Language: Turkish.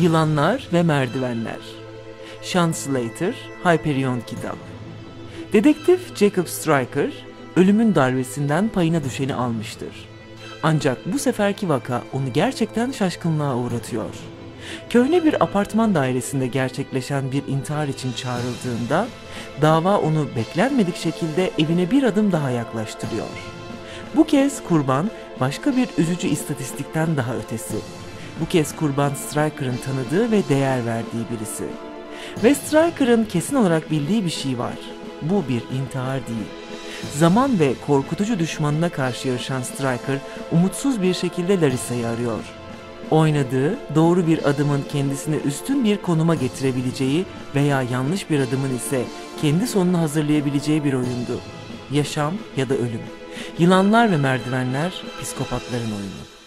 Yılanlar ve Merdivenler Sean Slater, Hyperion Kitap Dedektif Jacob Stryker, ölümün darbesinden payına düşeni almıştır. Ancak bu seferki vaka onu gerçekten şaşkınlığa uğratıyor. Köhne bir apartman dairesinde gerçekleşen bir intihar için çağrıldığında dava onu beklenmedik şekilde evine bir adım daha yaklaştırıyor. Bu kez kurban başka bir üzücü istatistikten daha ötesi. Bu kez kurban Stryker'ın tanıdığı ve değer verdiği birisi. Ve Stryker'ın kesin olarak bildiği bir şey var. Bu bir intihar değil. Zaman ve korkutucu düşmanına karşı yarışan Stryker umutsuz bir şekilde Larissa'yı arıyor. Oynadığı doğru bir adımın kendisini üstün bir konuma getirebileceği veya yanlış bir adımın ise kendi sonunu hazırlayabileceği bir oyundu. Yaşam ya da ölüm. Yılanlar ve merdivenler psikopatların oyunu.